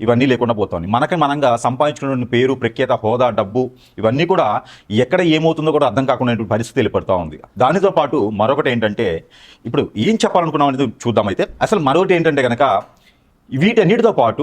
ఇవన్నీ లేకుండా పోతుంది మనకి మనంగా సంపాదించుకున్న పేరు ప్రఖ్యాత హోదా డబ్బు ఇవన్నీ కూడా ఎక్కడ ఏమవుతుందో కూడా అర్థం కాకుండా పరిస్థితి ఏర్పడుతూ ఉంది. దానితో పాటు మరొకటి ఏంటంటే ఇప్పుడు ఏం చెప్పాలనుకున్నాం అనేది చూద్దాం అయితే. అసలు మరొకటి ఏంటంటే కనుక వీటన్నిటితో పాటు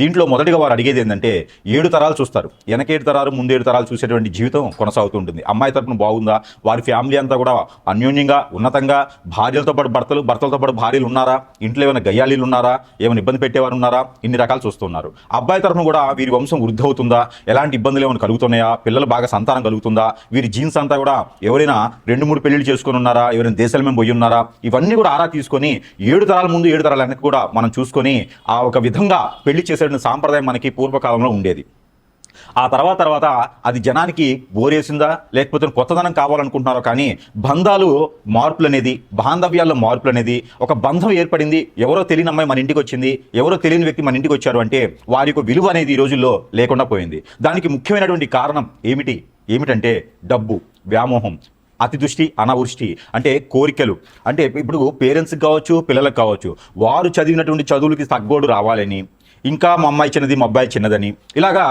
దీంట్లో మొదటిగా వారు అడిగేది ఏంటంటే ఏడు తరాలు చూస్తారు. వెనకేడు తరాలు ముందేడు తరాలు చూసేటువంటి జీవితం కొనసాగుతుంటుంది అమ్మాయి తరపున బాగుందా? వారి ఫ్యామిలీ అంతా కూడా అన్యోన్యంగా ఉన్నతంగా భార్యలతో పాటు భర్తలు భర్తలతో పాటు భార్యలు ఉన్నారా? ఇంట్లో ఏమైనా గయ్యాలీలు ఉన్నారా? ఏమైనా ఇబ్బంది పెట్టేవారు ఉన్నారా? ఇన్ని రకాలు చూస్తున్నారు అబ్బాయి తరపున కూడా వీరి వంశం వృద్ధి అవుతుందా ఎలాంటి ఇబ్బందులు ఏమైనా కలుగుతున్నాయా? పిల్లలు బాగా సంతానం కలుగుతుందా? వీరి జీన్స్ అంతా కూడా ఎవరైనా రెండు మూడు పెళ్ళిళ్ళు చేసుకుని ఉన్నారా? ఎవరైనా దేశాల మేము పోయి ఉన్నారా? ఇవన్నీ కూడా ఆరా తీసుకొని ఏడు తరాల ముందు ఏడు తరాల వెనక్కి కూడా మనం చూసుకొని ఆ ఒక విధంగా పెళ్ళి చేసే సాంప్రదాయం మనకి పూర్వకాలంలో ఉండేది. ఆ తర్వాత తర్వాత అది జనానికి బోరేసిందా లేకపోతే కొత్తదనం కావాలనుకుంటున్నారో కానీ బంధాలు మార్పులు అనేది బాంధవ్యాల్లో మార్పులు అనేది ఒక బంధం ఏర్పడింది ఎవరో తెలియని అమ్మాయి మన ఇంటికి వచ్చింది ఎవరో తెలియని వ్యక్తి మన ఇంటికి వచ్చారు అంటే వారి యొక్క విలువ అనేది ఈ రోజుల్లో లేకుండా పోయింది. దానికి ముఖ్యమైనటువంటి కారణం ఏమిటి? ఏమిటంటే డబ్బు వ్యామోహం అతిదృష్టి అనావృష్టి అంటే కోరికలు. అంటే ఇప్పుడు పేరెంట్స్కి కావచ్చు పిల్లలకు కావచ్చు వారు చదివినటువంటి చదువులకి తగ్గోడు రావాలని ఇంకా మా అమ్మాయి చిన్నది మా అబ్బాయి చిన్నదని. ఇలాగా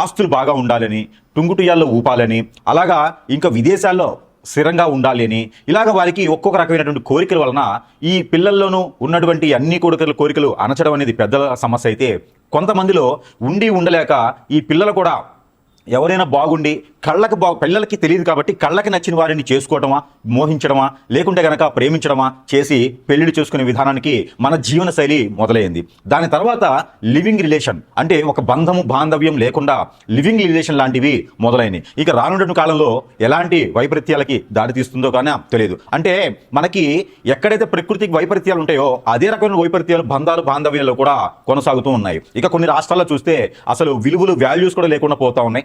ఆస్తులు బాగా ఉండాలని టుంగుటుయాల్లో ఊపాలని అలాగా ఇంకా విదేశాల్లో స్థిరంగా ఉండాలి అని ఇలాగ వారికి ఒక్కొక్క రకమైనటువంటి కోరికల వలన ఈ పిల్లల్లోనూ ఉన్నటువంటి అన్ని కోరికలు కోరికలు అనచడం అనేది పెద్దల సమస్య అయితే కొంతమందిలో ఉండి ఉండలేక ఈ పిల్లలు కూడా ఎవరైనా బాగుండి కళ్ళకి బా పిల్లలకి తెలియదు కాబట్టి కళ్ళకి నచ్చిన వారిని చేసుకోవటమా మోహించడమా లేకుంటే గనక ప్రేమించడమా చేసి పెళ్ళిళ్ళు చేసుకునే విధానానికి మన జీవన శైలి మొదలైంది. దాని తర్వాత లివింగ్ రిలేషన్ అంటే ఒక బంధము బాంధవ్యం లేకుండా లివింగ్ రిలేషన్ లాంటివి మొదలైనవి ఇక రానున్న కాలంలో ఎలాంటి వైపరీత్యాలకి దారి తీస్తుందో కానీ తెలియదు. అంటే మనకి ఎక్కడైతే ప్రకృతికి వైపరీత్యాలు ఉంటాయో అదే రకమైన వైపరీత్యాలు బంధాలు బాంధవ్యాలు కూడా కొనసాగుతూ ఉన్నాయి. ఇక కొన్ని రాష్ట్రాల్లో చూస్తే అసలు విలువలు వాల్యూస్ కూడా లేకుండా పోతా ఉన్నాయి.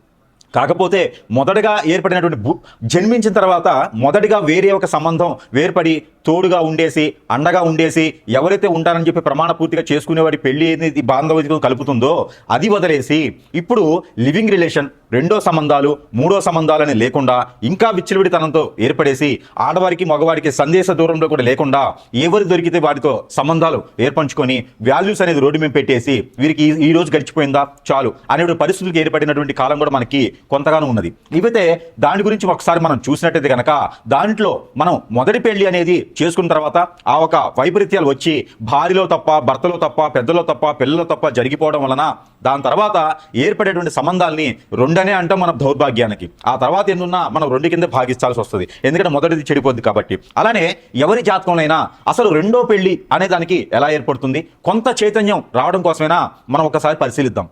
కాకపోతే మొదటగా ఏర్పడినటువంటి జన్మించిన తర్వాత మొదటిగా వేరే ఒక సంబంధం వేర్పడి తోడుగా ఉండేసి అండగా ఉండేసి ఎవరైతే ఉంటారని చెప్పి ప్రమాణ పూర్తిగా చేసుకునేవాడి పెళ్ళి అనేది బాంధవ్యం కలుపుతుందో అది వదిలేసి ఇప్పుడు లివింగ్ రిలేషన్ రెండో సంబంధాలు మూడో సంబంధాలని లేకుండా ఇంకా విచ్చలవిడితనంతో ఏర్పడేసి ఆడవారికి మగవారికి సందేశ దూరంలో కూడా లేకుండా ఎవరు దొరికితే వారితో సంబంధాలు ఏర్పంచుకొని వాల్యూస్ అనేది రోడ్డు మీద పెట్టేసి వీరికి ఈ- రోజు గడిచిపోయిందా? చాలు. అనే పరిస్థితులకు ఏర్పడినటువంటి కాలం కూడా మనకి కొంతగానో ఉన్నది. ఇవైతే దాని గురించి ఒకసారి మనం చూసినట్టయితే కనుక దాంట్లో మనం మొదటి పెళ్ళి అనేది చేసుకున్న తర్వాత ఆ ఒక వైపరీత్యాలు వచ్చి భార్యలో తప్ప భర్తలో తప్ప పెద్దలో తప్ప పిల్లలో తప్ప జరిగిపోవడం వలన దాని తర్వాత ఏర్పడేటువంటి సంబంధాలని రెండు రెండనే అంటాం మన దౌర్భాగ్యానికి. ఆ తర్వాత ఎన్నున్నా మనం రెండు కింద భాగిస్తాల్సి వస్తుంది. ఎందుకంటే మొదటిది చెడిపోద్ది కాబట్టి. అలానే ఎవరి జాతకంలోనైనా అసలు రెండో పెళ్ళి అనే దానికి ఎలా ఏర్పడుతుంది? కొంత చైతన్యం రావడం కోసమైనా మనం ఒకసారి పరిశీలిద్దాం.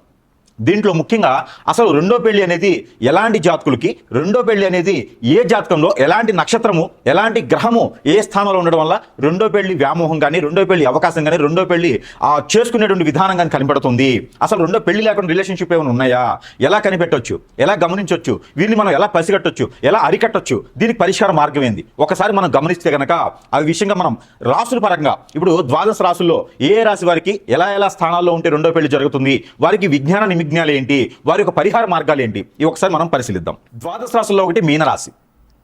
దీంట్లో ముఖ్యంగా అసలు రెండో పెళ్ళి అనేది ఎలాంటి జాతకులకి రెండో పెళ్ళి అనేది ఏ జాతకంలో ఎలాంటి నక్షత్రము ఎలాంటి గ్రహము ఏ స్థానంలో ఉండడం వల్ల రెండో పెళ్ళి వ్యామోహం కానీ రెండో పెళ్ళి అవకాశం కానీ రెండో పెళ్ళి ఆ చేసుకునేటువంటి విధానం కానీ కనబడుతుంది అసలు రెండో పెళ్ళి లేకుండా రిలేషన్షిప్ ఏమైనా ఉన్నాయా? ఎలా కనిపెట్టొచ్చు? ఎలా గమనించవచ్చు వీరిని మనం ఎలా పసిగట్టొచ్చు ఎలా అరికట్టొచ్చు? దీనికి పరిష్కార మార్గం ఏంది? ఒకసారి మనం గమనిస్తే కనుక ఆ విషయంగా మనం రాసుల పరంగా ఇప్పుడు ద్వాదశ రాసుల్లో ఏ రాశి వారికి ఎలా ఎలా స్థానాల్లో ఉంటే రెండో పెళ్ళి జరుగుతుంది? వారికి విజ్ఞాన నిమిజ్ఞాలు ఏంటి వారి యొక్క పరిహార మార్గాలు ఏంటి ఇవి ఒకసారి మనం పరిశీలిద్దాం. ద్వాదశ రాశుల్లో ఒకటి మీనరాశి.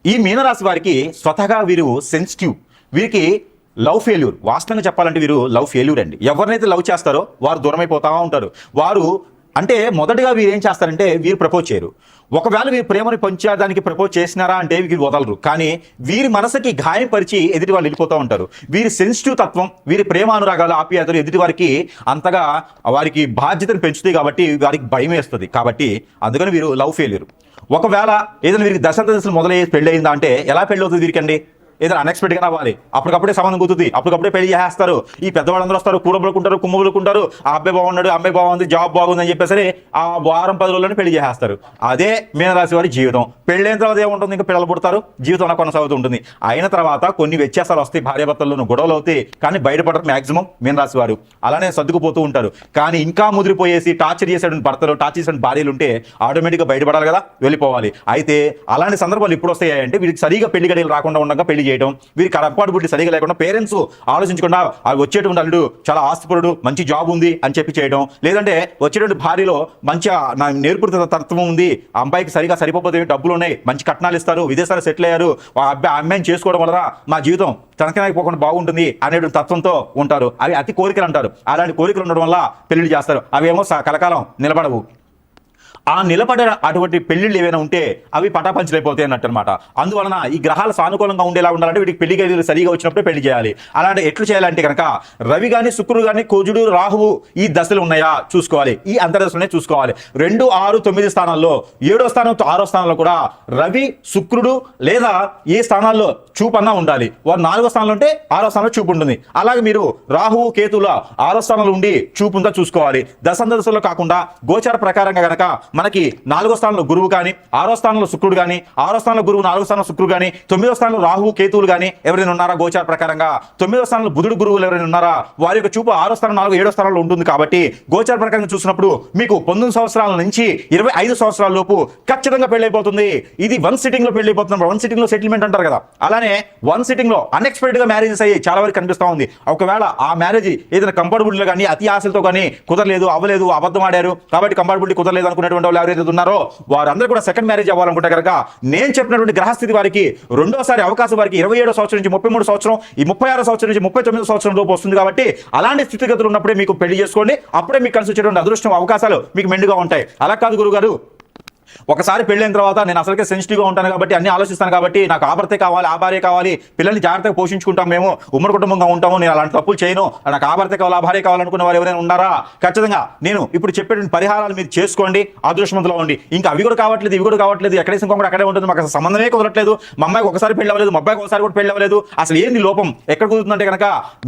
ఈ మీనరాశి వారికి స్వతహగా వీరు సెన్సిటివ్ వీరికి లవ్ ఫెయిల్యూర్ వాస్తవంగా చెప్పాలంటే వీరు లవ్ ఫెయిల్యూర్ అండి. ఎవరినైతే లవ్ చేస్తారో వారు దూరమైపోతా ఉంటారు. వారు అంటే మొదటగా వీరు ఏం చేస్తారంటే వీరు ప్రపోజ్ చేయరు. ఒకవేళ వీరు ప్రేమను పంచేదానికి ప్రపోజ్ చేసినారా అంటే వీరు వదలరు. కానీ వీరి మనసుకి గాయపరిచి ఎదుటి వాళ్ళు వెళ్ళిపోతూ ఉంటారు. వీరి సెన్సిటివ్ తత్వం వీరి ప్రేమ అనురాగాలు ఆప్యాయతలు ఎదుటి వారికి అంతగా వారికి బాధ్యతను పెంచుతాయి కాబట్టి వారికి భయం వేస్తుంది. కాబట్టి అందుకని వీరు లవ్ ఫెయిల్యూర్ ఒకవేళ ఏదైనా వీరికి దశ దశలు మొదలయ్యి పెళ్ళి అయిందా అంటే ఎలా పెళ్ళి అవుతుంది వీరికండి? ఏదైనా అన్ఎక్స్పెక్ట్గా రావాలి. అప్పటికప్పుడే సంబంధం కుదుతుంది అప్పటికప్పుడే పెళ్ళి చేస్తారు ఈ పెద్దవాళ్ళందరూ వస్తారు కూడబడుకుంటారు కుమ్మబులుకుంటారు ఆ అబ్బాయి బాగున్నాడు అమ్మాయి బాగుంది జాబ్ బాగుంది అని చెప్పేసి ఆ వారం పది రోజుల్లోనే పెళ్ళి చేసేస్తారు. అదే మీనరాశి వారి జీవితం. పెళ్ళైన తర్వాత ఏముంటుంది? ఇంకా పిల్లలు పుడతారు. జీవితం అలా కొనసాగుతూ ఉంటుంది అయిన తర్వాత కొన్ని వ్యత్యాసాలు వస్తాయి. భార్యాభర్తల్లోనూ గొడవలు అవుతాయి. కానీ బయటపడరు మాక్సిమం మీనరాశి వారు. అలానే సర్దుకుపోతూ ఉంటారు. కానీ ఇంకా ముదిరిపోయేసి టార్చర్ చేసేటువంటి భర్తలు టార్చర్ చేసిన భార్యలు ఉంటే ఆటోమేటిక్గా బయటపడాలి కదా వెళ్ళిపోవాలి. అయితే అలాంటి సందర్భాలు ఇప్పుడు వస్తాయంటే వీరికి సరిగా పెళ్ళి గడియలు రాకుండా ఉండగా పెళ్ళి చేయడం వీరికి అలవాటు బుద్ధి సరిగా లేకుండా పేరెంట్స్ ఆలోచించకుండా అవి వచ్చేటువంటి అల్లుడు చాలా ఆస్తిపరుడు మంచి జాబ్ ఉంది అని చెప్పి చేయడం లేదంటే వచ్చేటువంటి భార్యలో మంచి నా నేర్పుత తత్వం ఉంది ఆ అబ్బాయికి సరిగా సరిపోతే డబ్బులు ఉన్నాయి మంచి కట్నాలు ఇస్తారు విదేశాలు సెటిల్ అయ్యారు ఆ అబ్బాయి ఆ అమ్మాయిని చేసుకోవడం వలన మా జీవితం తనకనైపోకుండా బాగుంటుంది అనేటువంటి తత్వంతో ఉంటారు. అవి అతి కోరికలు అంటారు. అలాంటి కోరికలు ఉండడం వల్ల పెళ్ళి చేస్తారు. అవేమో స- కలకాలం నిలబడవు. ఆ నిలబడిన అటువంటి పెళ్ళిళ్ళు ఏవైనా ఉంటే అవి పటాపంచలైపోతాయి అన్నట్టు అనమాట అందువలన ఈ గ్రహాలు సానుకూలంగా ఉండేలా ఉండాలంటే వీటికి పెళ్ళి గదిలు సరిగా వచ్చినప్పుడే పెళ్ళి చేయాలి. అలాంటి ఎట్లు చేయాలంటే కనుక రవి కానీ శుక్రుడు కానీ కుజుడు రాహువు ఈ దశలు ఉన్నాయా చూసుకోవాలి. ఈ అంతర్దశలనే చూసుకోవాలి. రెండు ఆరు తొమ్మిది స్థానాల్లో ఏడో స్థానం ఆరో స్థానంలో కూడా రవి శుక్రుడు లేదా ఏ స్థానాల్లో చూపన్నా ఉండాలి. వారు నాలుగో స్థానంలో ఉంటే ఆరో స్థానంలో చూపు ఉంటుంది. అలాగే మీరు రాహువు కేతుల ఆరో స్థానంలో ఉండి చూపుందా చూసుకోవాలి. దశ దశలో కాకుండా గోచార ప్రకారంగా కనుక మనకి నాలుగో స్థానంలో గురువు కానీ ఆరో స్థానంలో శుక్రుడు కానీ ఆరో స్థానంలో గురువు నాలుగో స్థానంలో శుక్రుడు కానీ తొమ్మిదో స్థానంలో రాహువు కేతువులు కానీ ఎవరైనా ఉన్నారా గోచార ప్రకారంగా? తొమ్మిదో స్థానంలో బుధుడు గురువులు ఎవరైనా ఉన్నారా? వారి యొక్క చూపు ఆరో స్థానం నాలుగు ఏడో స్థానంలో ఉంటుంది కాబట్టి గోచార ప్రకారంగా చూసినప్పుడు మీకు పంతొమ్మిది సంవత్సరాల నుంచి ఇరవై ఐదు సంవత్సరాల లోపు ఖచ్చితంగా పెళ్ళైపోతుంది. ఇది వన్ సిట్టింగ్లో పెళ్ళైపోతుంది. వన్ సిట్టింగ్లో సెటిల్మెంట్ అంటారు కదా. అలానే వన్ సిట్టింగ్లో అన్ఎక్స్పెక్టెడ్గా మ్యారేజెస్ అయ్యి చాలా వరకు కనిపిస్తా ఉంది. ఒకవేళ ఆ మ్యారేజ్ ఏదైనా కంఫర్టబుల్లో కానీ అతి ఆశలతో కానీ కుదరలేదు అవ్వలేదు అబద్ధం ఆడారు కాబట్టి కంఫర్టబుల్ కుదరలేదు అనుకున్నటువంటి వాళ్ళు ఎవరైతే ఉన్నారో వారందరూ కూడా సెకండ్ మ్యారేజ్ అవ్వాలనుకుంటే కనుక నేను చెప్పినటువంటి గ్రహస్థితి వారికి రెండోసారి అవకాశం వారికి ఇరవై ఏడో సంవత్సరం నుంచి ముప్పై మూడు సంవత్సరం ఈ ముప్పై ఆరో సంవత్సరం నుంచి ముప్పై తొమ్మిదో సంవత్సరం లోపు వస్తుంది కాబట్టి అలాంటి స్థితిగతులు ఉన్నప్పుడే మీకు పెళ్ళి చేసుకోండి. అప్పుడే మీకు కలిసి వచ్చేటువంటి అదృష్టం అవకాశాలు మీకు మెండుగా ఉంటాయి. అలా కాదు గురుగారు. ఒకసారి పెళ్ళైన తర్వాత నేను అసలుకే సెన్సిటివ్గా ఉంటాను కాబట్టి అన్ని ఆలోచిస్తాను కాబట్టి నాకు ఆభర్తే కావాలి ఆభార్య కావాలి పిల్లల్ని జాగ్రత్తగా పోషించుకుంటాం మేము ఉమ్మడి కుటుంబంగా ఉంటాము నేను అలాంటి తప్పులు చేయను. నాకు ఆభర్తే కావాలి ఆభార్య కావాలనుకున్న వారు ఎవరైనా ఉన్నారా? ఖచ్చితంగా నేను ఇప్పుడు చెప్పేటువంటి పరిహారాలు మీరు చేసుకోండి అదృష్టవంతులు ఉండి ఇంకా అవి కూడా కావట్లేదు ఇవి కూడా కావట్లేదు ఎక్కడేసి ఇంకొకటి అక్కడే ఉంటుంది మాకు అసలు సంబంధమే కుదరట్లేదు. మా అమ్మాయికి ఒకసారి పెళ్ళి అవ్వలేదు మా అబ్బాయికి ఒకసారి కూడా పెళ్ళి అవ్వలేదు. అసలు ఏంది లోపం? ఎక్కడ కుదురుతుందంటే కనుక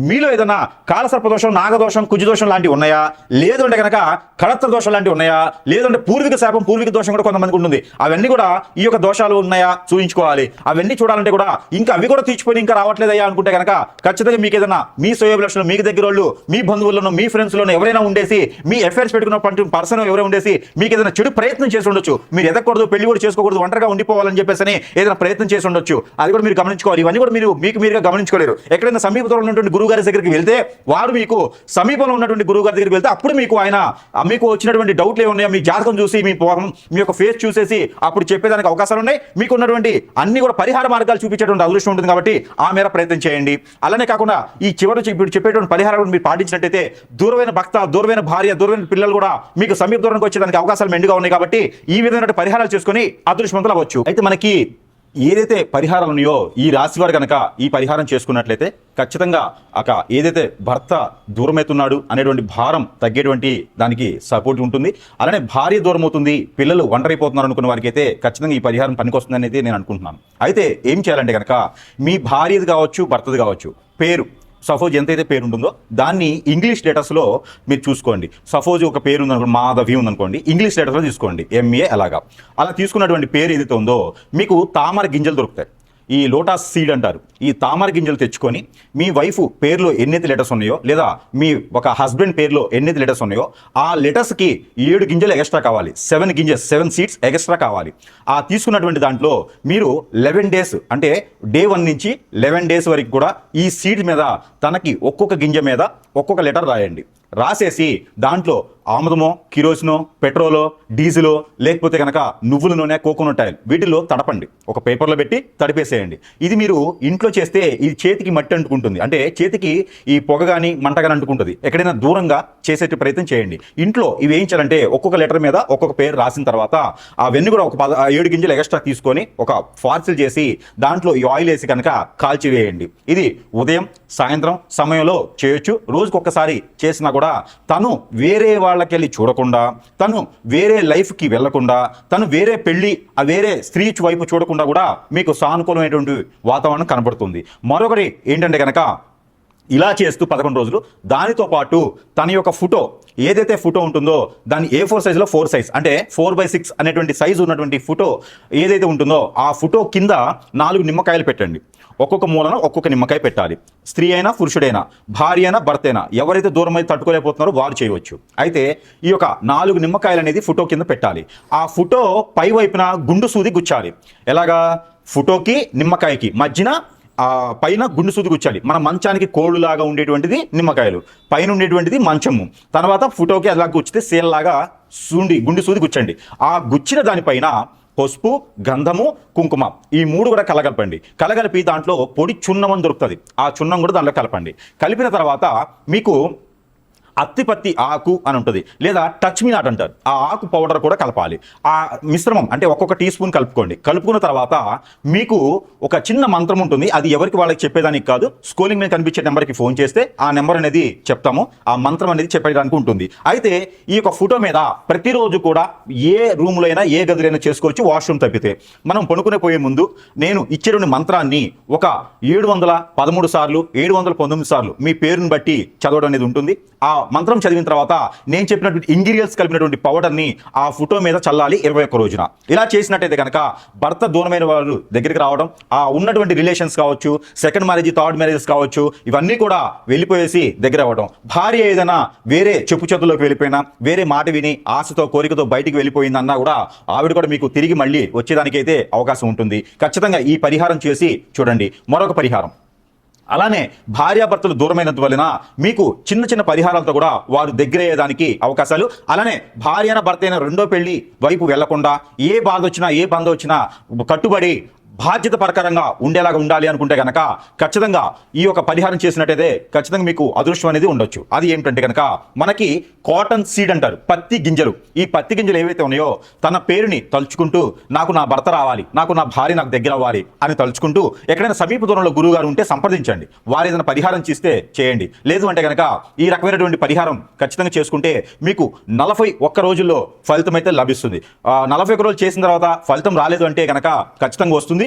మీలో ఏదైనా కాలసర్పదోషం నాగదోషం కుజదోషం లాంటివి ఉన్నాయా? లేదు అంటే కనుక కళత్ర దోషం లాంటివి ఉన్నాయా? లేదంటే పూర్వీక శాపం పూర్వీక దోషం కూడా కొంతమందికి ఉంటుంది. అవన్నీ కూడా ఈ యొక్క దోషాలు ఉన్నాయా? చూపించుకోవాలి అవన్నీ చూడాలంటే కూడా ఇంకా అవి కూడా తీర్చిపోయి ఇంకా రావట్లేదయ్యా అనుకుంటే కనుక ఖచ్చితంగా మీకు ఏదైనా మీ సోయబులక్షలు మీకు దగ్గర వాళ్ళు మీ బంధువులను మీ ఫ్రెండ్స్లోనూ ఎవరైనా ఉండేసి మీ ఎఫైర్స్ పెట్టుకున్న పర్సన్ ఎవరైనా ఉండేసి మీకు ఏదైనా చెడు ప్రయత్నం చేసి ఉండొచ్చు. మీరు ఎదగకూడదు పెళ్ళి కూడా చేసుకోకూడదు ఒంటరిగా ఉండిపోవాలని చెప్పేసి ఏదైనా ప్రయత్నం చేసి ఉండొచ్చు. అది కూడా మీరు గమనించుకోవాలి. ఇవన్నీ కూడా మీరు మీకు మీరుగా గమనించుకోలేరు. ఎక్కడైనా సమీపంలో ఉన్నటువంటి గురువు గారి దగ్గరికి వెళ్తే వారు మీకు సమీపంలో ఉన్నటువంటి గురువు గారి దగ్గరికి వెళ్తే అప్పుడు మీకు ఆయన మీకు వచ్చినటువంటి డౌట్లు ఏమున్నాయో మీ జాతకం చూసి మీ పో- మీ యొక్క ఫేస్ చూసేసి అప్పుడు చెప్పేదానికి అవకాశాలు ఉన్నాయి. మీకు ఉన్నటువంటి అన్ని కూడా పరిహార మార్గాలు చూపించేటువంటి అదృష్టం ఉంటుంది కాబట్టి ఆ మేర ప్రయత్నం చేయండి. అలానే కాకుండా ఈ చివరి ఇప్పుడు చెప్పేటువంటి పరిహారాలు మీరు పాటించినట్టయితే దూరమైన భక్త దూరమైన భార్య దూరమైన పిల్లలు కూడా మీకు సమీప దూరానికి వచ్చేదానికి అవకాశాలు మెండుగా ఉన్నాయి కాబట్టి ఈ విధమైన పరిహారాలు చేసుకొని అదృష్టవంతులు అవ్వచ్చు. అయితే మనకి ఏదైతే పరిహారాలు ఉన్నాయో ఈ రాశి వారు కనుక ఈ పరిహారం చేసుకున్నట్లయితే ఖచ్చితంగా అక ఏదైతే భర్త దూరమవుతున్నాడు అనేటువంటి భారం తగ్గేటువంటి దానికి సపోర్ట్ ఉంటుంది. అలానే భార్య దూరం అవుతుంది పిల్లలు ఒంటరైపోతున్నారు అనుకున్న వారికి అయితే ఖచ్చితంగా ఈ పరిహారం పనికొస్తుంది అనేది నేను అనుకుంటున్నాను. అయితే ఏం చేయాలంటే కనుక మీ భార్యది కావచ్చు భర్తది కావచ్చు పేరు సపోజ్ ఎంతైతే పేరు ఉంటుందో దాన్ని ఇంగ్లీష్ లెటర్స్లో మీరు చూసుకోండి. సపోజ్ ఒక పేరు ఉందనుకోండి మాధవి ఉందనుకోండి ఇంగ్లీష్ లెటర్స్లో తీసుకోండి. ఎంఏ అలాగా. అలా తీసుకున్నటువంటి పేరు ఏదైతే ఉందో మీకు తామర గింజలు దొరుకుతాయి. ఈ లోటాస్ సీడ్ అంటారు. ఈ తామర గింజలు తెచ్చుకొని మీ వైఫ్ పేరులో ఎన్నైతే లెటర్స్ ఉన్నాయో లేదా మీ ఒక హస్బెండ్ పేరులో ఎన్నైతే లెటర్స్ ఉన్నాయో ఆ లెటర్స్కి ఏడు గింజలు ఎక్స్ట్రా కావాలి. సెవెన్ గింజెస్ సెవెన్ సీడ్స్ ఎక్స్ట్రా కావాలి. ఆ తీసుకున్నటువంటి దాంట్లో మీరు లెవెన్ డేస్ అంటే డే వన్ నుంచి లెవెన్ డేస్ వరకు కూడా ఈ సీడ్ మీద తనకి ఒక్కొక్క గింజ మీద ఒక్కొక్క లెటర్ రాయండి. రాసేసి దాంట్లో ఆముదమో కిరోసినో పెట్రోలో డీజిలో లేకపోతే కనుక నువ్వుల నూనె కోకోనట్ ఆయిల్ వీటిలో తడపండి. ఒక పేపర్లో పెట్టి తడిపేసేయండి. ఇది మీరు ఇంట్లో చేస్తే ఇది చేతికి మట్టి అంటుకుంటుంది. అంటే చేతికి ఈ పొగ కానీ మంట కానీ అంటుకుంటుంది. ఎక్కడైనా దూరంగా చేసే ప్రయత్నం చేయండి. ఇంట్లో ఇవి వేయించాలంటే ఒక్కొక్క లెటర్ మీద ఒక్కొక్క పేరు రాసిన తర్వాత ఆ వెన్ను కూడా ఒక పద ఏడు గింజలు ఎక్స్ట్రా తీసుకొని ఒక ఫార్సిల్ చేసి దాంట్లో ఈ ఆయిల్ వేసి కనుక కాల్చి వేయండి. ఇది ఉదయం సాయంత్రం సమయంలో చేయొచ్చు. రోజుకొకసారి చేసినా కూడా తను వేరే వాళ్ళ వాళ్ళకెళ్ళి చూడకుండా తను వేరే లైఫ్కి వెళ్ళకుండా తను వేరే పెళ్ళి ఆ వేరే స్త్రీ వైపు చూడకుండా కూడా మీకు సానుకూలమైనటువంటి వాతావరణం కనబడుతుంది. మరొకటి ఏంటంటే కనుక ఇలా చేస్తూ పదకొండు రోజులు. దానితో పాటు తన యొక్క ఫోటో ఏదైతే ఫోటో ఉంటుందో దాని ఏ ఫోర్ సైజులో? Four size. అంటే ఫోర్ బై సిక్స్ అనేటువంటి సైజు ఉన్నటువంటి ఫోటో ఏదైతే ఉంటుందో ఆ ఫోటో కింద నాలుగు నిమ్మకాయలు పెట్టండి. ఒక్కొక్క మూలన ఒక్కొక్క నిమ్మకాయ పెట్టాలి. స్త్రీ అయినా పురుషుడైనా భార్య అయినా భర్త అయినా ఎవరైతే దూరం అయితే తట్టుకోలేకపోతున్నారో వారు చేయవచ్చు. అయితే ఈ యొక్క నాలుగు నిమ్మకాయలు అనేది ఫోటో కింద పెట్టాలి. ఆ ఫోటో పై వైపున గుండు సూది గుచ్చాలి. ఎలాగా? ఫోటోకి నిమ్మకాయకి మధ్యన పైన గుండు సూది గుచ్చాలి మన మంచానికి కోళ్ళులాగా ఉండేటువంటిది నిమ్మకాయలు. పైన ఉండేటువంటిది మంచము. తర్వాత ఫోటోకి అలా గుచ్చితే సేల్లాగా సూండి గుండు సూది గుచ్చండి ఆ గుచ్చిన దానిపైన పసుపు గంధము కుంకుమ ఈ మూడు కూడా కలగలపండి. కలగలిపి దాంట్లో పొడి చున్నం అని దొరుకుతుంది. ఆ చున్నం కూడా దాంట్లో కలపండి. కలిపిన తర్వాత మీకు అత్తిపత్తి ఆకు అని ఉంటుంది. లేదా టచ్ మీ నాట్ అంటారు. ఆ ఆకు పౌడర్ కూడా కలపాలి. ఆ మిశ్రమం అంటే ఒక్కొక్క టీ స్పూన్ కలుపుకోండి. కలుపుకున్న తర్వాత మీకు ఒక చిన్న మంత్రం ఉంటుంది. అది ఎవరికి వాళ్ళకి చెప్పేదానికి కాదు. స్కూలింగ్ మీద కనిపించే నెంబర్కి ఫోన్ చేస్తే ఆ నెంబర్ అనేది చెప్తాము. ఆ మంత్రం అనేది చెప్పేదానికి ఉంటుంది. అయితే ఈ యొక్క ఫోటో మీద ప్రతిరోజు కూడా ఏ రూమ్లో అయినా ఏ గదిలైనా చేసుకోవచ్చు వాష్రూమ్ తప్పితే. మనం పడుకునే పోయే ముందు నేను ఇచ్చేటువంటి మంత్రాన్ని ఒక ఏడు వందల పదమూడు సార్లు ఏడు వందల పంతొమ్మిది సార్లు మీ పేరుని బట్టి చదవడం అనేది ఉంటుంది. ఆ మంత్రం చదివిన తర్వాత నేను చెప్పినటువంటి ఇంగ్రీడియంట్స్ కలిపినటువంటి పౌడర్ని ఆ ఫోటో మీద చల్లాలి ఇరవై ఒక్క రోజున. ఇలా చేసినట్టయితే కనుక భర్త దూరమైన వాళ్ళు దగ్గరికి రావడం ఆ ఉన్నటువంటి రిలేషన్స్ కావచ్చు సెకండ్ మ్యారేజ్ థర్డ్ మ్యారేజెస్ కావచ్చు ఇవన్నీ కూడా వెళ్ళిపోయేసి దగ్గర అవ్వడం. భార్య ఏదైనా వేరే చెప్పు చేతుల్లోకి వెళ్ళిపోయినా వేరే మాట విని ఆశతో కోరికతో బయటికి వెళ్ళిపోయిందన్నా కూడా ఆవిడ కూడా మీకు తిరిగి మళ్ళీ వచ్చేదానికైతే అవకాశం ఉంటుంది. ఖచ్చితంగా ఈ పరిహారం చేసి చూడండి. మరొక పరిహారం. అలానే భార్యాభర్తలు దూరమైనందు వలన మీకు చిన్న చిన్న పరిహారాలతో కూడా వారు దగ్గరయ్యేదానికి అవకాశాలు. అలానే భార్యన భర్త అయిన రెండో పెళ్ళి వైపు వెళ్ళకుండా ఏ బాధ వచ్చినా ఏ బంధం వచ్చినా కట్టుబడి బాధ్యత ప్రకారంగా ఉండేలాగా ఉండాలి అనుకుంటే కనుక ఖచ్చితంగా ఈ యొక్క పరిహారం చేసినట్టయితే ఖచ్చితంగా మీకు అదృష్టం అనేది ఉండొచ్చు. అది ఏంటంటే కనుక మనకి కాటన్ సీడ్ అంటారు పత్తి గింజలు. ఈ పత్తి గింజలు ఏవైతే ఉన్నాయో తన పేరుని తలుచుకుంటూ నాకు నా భర్త రావాలి నాకు నా భార్య నాకు దగ్గర అవ్వాలి అని తలుచుకుంటూ ఎక్కడైనా సమీప దూరంలో గురువు గారు ఉంటే సంప్రదించండి. వారు ఏదైనా పరిహారం చేస్తే చేయండి. లేదు అంటే కనుక ఈ రకమైనటువంటి పరిహారం ఖచ్చితంగా చేసుకుంటే మీకు నలభై ఒక్క రోజుల్లో ఫలితం అయితే లభిస్తుంది. నలభై ఒక్క రోజులు చేసిన తర్వాత ఫలితం రాలేదు అంటే కనుక ఖచ్చితంగా వస్తుంది.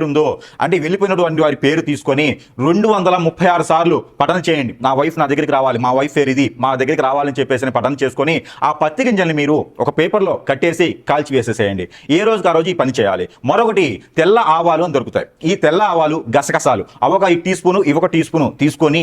పేరుందో అంటే వెళ్ళిపోయినటువంటి వారి పేరు తీసుకొని రెండు వందల ముప్పై ఆరు సార్లు పఠన చేయండి. నా వైఫ్ నా దగ్గరికి రావాలి మా వైఫ్ పేరు ఇది మా దగ్గరికి రావాలని చెప్పేసి పఠన చేసుకొని ఆ పత్తి గింజల్ని మీరు ఒక పేపర్లో కట్టేసి కాల్చి వేసేసేయండి. ఏ రోజుకి ఆ రోజు ఈ పని చేయాలి. మరొకటి తెల్ల ఆవాలు అని దొరుకుతాయి. ఈ తెల్ల ఆవాలు గసగసాలు. అవొక టీ స్పూను ఇవొక టీ స్పూను తీసుకొని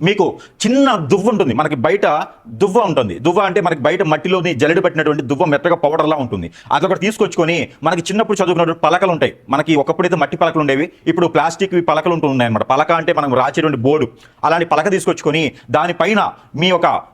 మీకు చిన్న దువ్వ ఉంటుంది. మనకి బయట దువ్వ ఉంటుంది. దువ్వ అంటే మనకి బయట మట్టిలోని జల్లెడు పెట్టినటువంటి దువ్వ మెత్తగా పౌడర్లా ఉంటుంది. అదొకటి తీసుకొచ్చుకొని మనకి చిన్నప్పుడు చదువుకున్నటువంటి పలకలు ఉంటాయి. మనకి ఒకప్పుడైతే మట్టి పలకలు ఉండేవి. ఇప్పుడు ప్లాస్టిక్ పలకలు ఉంటున్నాయి అనమాట పలక అంటే మనం రాచేటువంటి బోర్డు. అలాంటి పలక తీసుకొచ్చుకొని దానిపైన మీ యొక్క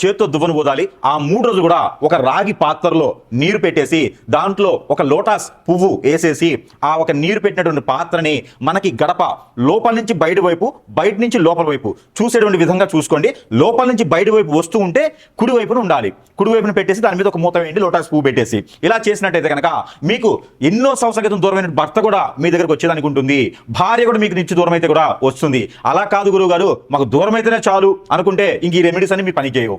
చేత్తో దువ్వను ఊదాలి ఆ మూడు రోజులు కూడా ఒక రాగి పాత్రలో నీరు పెట్టేసి దాంట్లో ఒక లోటాస్ పువ్వు వేసేసి ఆ ఒక నీరు పెట్టినటువంటి పాత్రని మనకి గడప లోపల నుంచి బయట వైపు బయట నుంచి లోపల వైపు చూసేటువంటి విధంగా చూసుకోండి. లోపల నుంచి బయట వైపు వస్తూ ఉంటే కుడి వైపున ఉండాలి. కుడి వైపున పెట్టేసి దాని మీద ఒక మూత వేయండి లోటాస్ పువ్వు పెట్టేసి. ఇలా చేసినట్టయితే కనుక మీకు ఎన్నో సంవత్సరాల క్రితం దూరమైన భర్త కూడా మీ దగ్గరకు వచ్చేదానికి ఉంటుంది. భార్య కూడా మీకు నుంచి దూరం అయితే కూడా వస్తుంది. అలా కాదు గురువు గారు మాకు దూరం అయితేనే చాలు అనుకుంటే ఇంక ఈ రెమెడీస్ అని మీ పని చేయవు